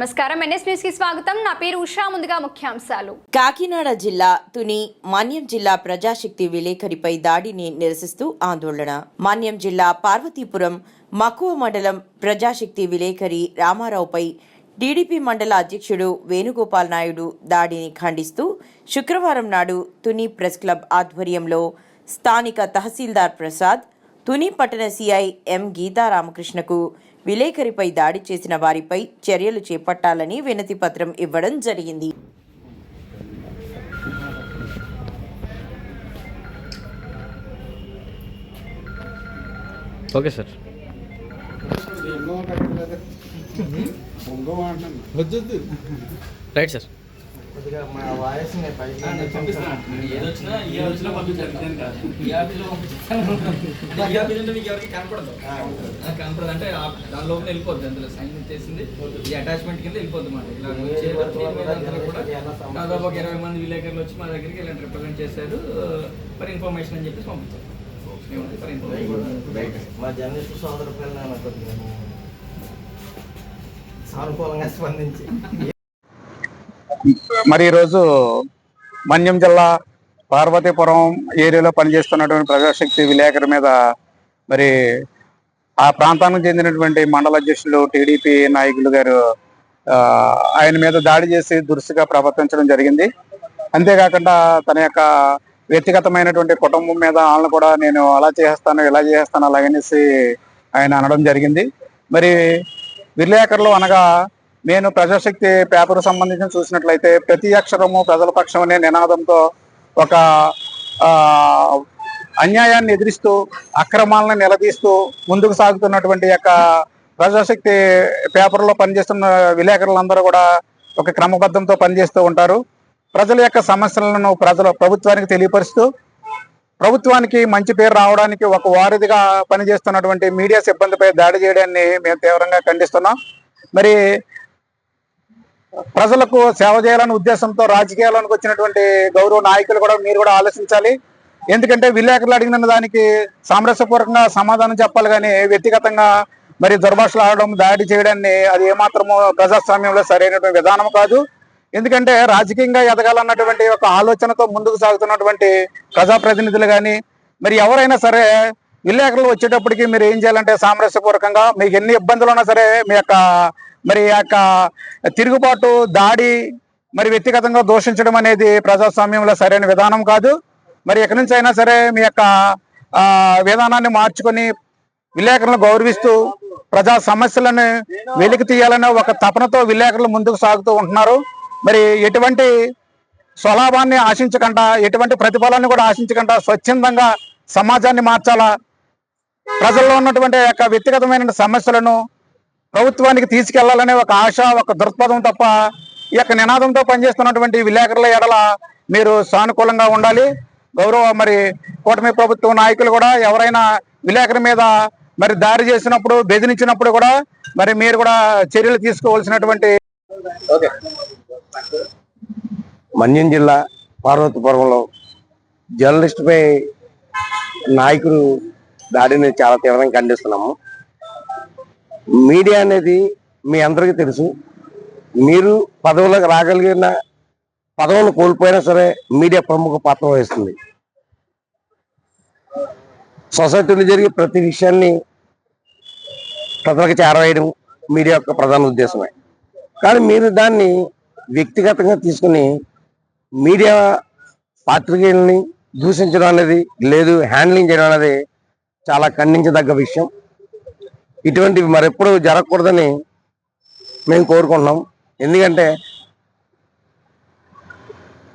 నమస్కారం. ఎన్ఎస్ న్యూస్కి స్వాగతం. నా పేరు ఉషా. ముందుగా ముఖ్యాంశాలు. కాకినాడ జిల్లా తుని మాన్యం జిల్లా ప్రజాశక్తి విలేకరిపై దాడిని నిరసిస్తూ ఆందోళన. మాన్యం జిల్లా పార్వతీపురం మక్కువ మండలం ప్రజాశక్తి విలేకరి రామారావుపై టీడీపీ మండల అధ్యక్షుడు వేణుగోపాల్ నాయుడు దాడిని ఖండిస్తూ శుక్రవారం నాడు తుని ప్రెస్ క్లబ్ ఆధ్వర్యంలో స్థానిక తహసీల్దార్ ప్రసాద్ తుని పట్టణ సిఐ ఎం గీతా రామకృష్ణకు విలేకరిపై దాడి చేసిన వారిపై చర్యలు చేపట్టాలని వినతి పత్రం ఇవ్వడం జరిగింది. Okay sir. Right sir. కొద్దిగా మా వాయిస్ని పైకి ఏదొచ్చినా ఈ ఆఫీస్లో పంపించాలి నేను కాదు. ఈ ఆఫీస్లో పంపించాను. ఈ ఆఫీస్ అంటే మీకు ఎవరికి కనపడదు. కనపడదు. అంటే దాని లోపల వెళ్ళిపోద్ది. అందులో సైన్ చేసింది ఈ అటాచ్మెంట్ కింద వెళ్ళిపోద్ది మాట. ఇలా వచ్చే వరకు అందరూ కూడా దాదాపు ఒక ఇరవై మంది విలేకరులు వచ్చి మా దగ్గరికి ఇలాంటి రిప్రజెంట్ చేశారు. ఫర్ ఇన్ఫర్మేషన్ అని చెప్పేసి పంపించారు. మా జర్నలిస్ట్ సోదర పిల్లలు కొద్దిగా సానుకూలంగా స్పందించి. మరి ఈరోజు మన్యం జిల్లా పార్వతీపురం ఏరియాలో పనిచేస్తున్నటువంటి ప్రజాశక్తి విలేకరి మీద మరి ఆ ప్రాంతానికి చెందినటువంటి మండల అధ్యక్షులు టీడీపీ నాయకులు గారు ఆయన మీద దాడి చేసి దురుసుగా ప్రవర్తించడం జరిగింది. అంతేకాకుండా తన యొక్క వ్యక్తిగతమైనటువంటి కుటుంబం మీద వాళ్ళని కూడా నేను అలా చేస్తాను ఇలా చేస్తాను అలాగనేసి ఆయన అనడం జరిగింది. మరి విలేకరులు అనగా నేను ప్రజాశక్తి పేపర్ సంబంధించి చూసినట్లయితే ప్రతి అక్షరము ప్రజల పక్షం అనే నినాదంతో ఒక అన్యాయాన్ని ఎదిరిస్తూ అక్రమాలను నిలదీస్తూ ముందుకు సాగుతున్నటువంటి యొక్క ప్రజాశక్తి పేపర్లో పనిచేస్తున్న విలేకరులందరూ కూడా ఒక క్రమబద్ధంతో పనిచేస్తూ ఉంటారు. ప్రజల యొక్క సమస్యలను ప్రజల ప్రభుత్వానికి తెలియపరుస్తూ ప్రభుత్వానికి మంచి పేరు రావడానికి ఒక వారధిగా పనిచేస్తున్నటువంటి మీడియా సిబ్బందిపై దాడి చేయడాన్ని మేము తీవ్రంగా ఖండిస్తున్నాం. మరి ప్రజలకు సేవ చేయాలనే ఉద్దేశంతో రాజకీయాల్లోకి వచ్చినటువంటి గౌరవ నాయకులు కూడా మీరు కూడా ఆలోచించాలి. ఎందుకంటే విలేకరులు అడిగిన దానికి సామరస్యపూర్వకంగా సమాధానం చెప్పాలి కానీ వ్యక్తిగతంగా మరి దుర్భాషలు ఆడడం దాడి చేయడాన్ని అది ఏమాత్రము ప్రజాస్వామ్యంలో సరైనటువంటి విధానం కాదు. ఎందుకంటే రాజకీయంగా ఎదగాలన్నటువంటి ఒక ఆలోచనతో ముందుకు సాగుతున్నటువంటి ప్రజాప్రతినిధులు కానీ మరి ఎవరైనా సరే విలేకరులు వచ్చేటప్పటికి మీరు ఏం చేయాలంటే సామరస్యపూర్వకంగా మీకు ఎన్ని ఇబ్బందులు ఉన్నా సరే మీ యొక్క మరి యొక్క తిరుగుబాటు దాడి మరి వ్యక్తిగతంగా దూషించడం అనేది ప్రజాస్వామ్యంలో సరైన విధానం కాదు. మరి ఎక్కడి నుంచి అయినా సరే మీ యొక్క విధానాన్ని మార్చుకొని విలేకరులను గౌరవిస్తూ ప్రజా సమస్యలను వెలికి తీయాలనే ఒక తపనతో విలేకరులు ముందుకు సాగుతూ ఉంటున్నారు. మరి ఎటువంటి స్వలాభాన్ని ఆశించకుండా ఎటువంటి ప్రతిఫలాన్ని కూడా ఆశించకుండా స్వచ్ఛందంగా సమాజాన్ని మార్చాలా? ప్రజల్లో ఉన్నటువంటి యొక్క వ్యక్తిగతమైన సమస్యలను ప్రభుత్వానికి తీసుకెళ్ళాలనే ఒక ఆశ ఒక దృక్పథం తప్ప ఈ యొక్క నినాదంతో పనిచేస్తున్నటువంటి విలేకరుల ఎడల మీరు సానుకూలంగా ఉండాలి. గౌరవ మరి కూటమి ప్రభుత్వం నాయకులు కూడా ఎవరైనా విలేకరి మీద మరి దారి చేసినప్పుడు బెదిరించినప్పుడు కూడా మరి మీరు కూడా చర్యలు తీసుకోవాల్సినటువంటి మన్యం జిల్లా పార్వతీపురంలో జర్నలిస్టుపై నాయకులు దాడిని చాలా తీవ్రంగా ఖండిస్తున్నాము. మీడియా అనేది మీ అందరికీ తెలుసు. మీరు పదవులకు రాగలిగిన పదవులు కోల్పోయినా సరే మీడియా ప్రముఖ పాత్ర వహిస్తుంది. సొసైటీలో జరిగే ప్రతి విషయాన్ని ప్రజలకు చేరవేయడం మీడియా యొక్క ప్రధాన ఉద్దేశమే. కానీ మీరు దాన్ని వ్యక్తిగతంగా తీసుకుని మీడియా పాత్రికేయుల్ని దూషించడం అనేది లేదు హ్యాండ్లింగ్ చేయడం అనేది చాలా ఖండించదగ్గ విషయం. ఇటువంటివి మరెప్పుడు జరగకూడదని మేము కోరుకుంటున్నాం. ఎందుకంటే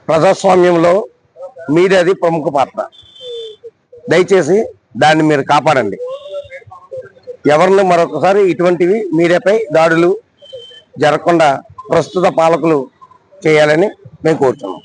ప్రజాస్వామ్యంలో మీడియాది ప్రముఖ పాత్ర. దయచేసి దాన్ని మీరు కాపాడండి. ఎవరిని మరొకసారి ఇటువంటివి మీడియాపై దాడులు జరగకుండా ప్రస్తుత పాలకులు చేయాలని మేము కోరుతున్నాం.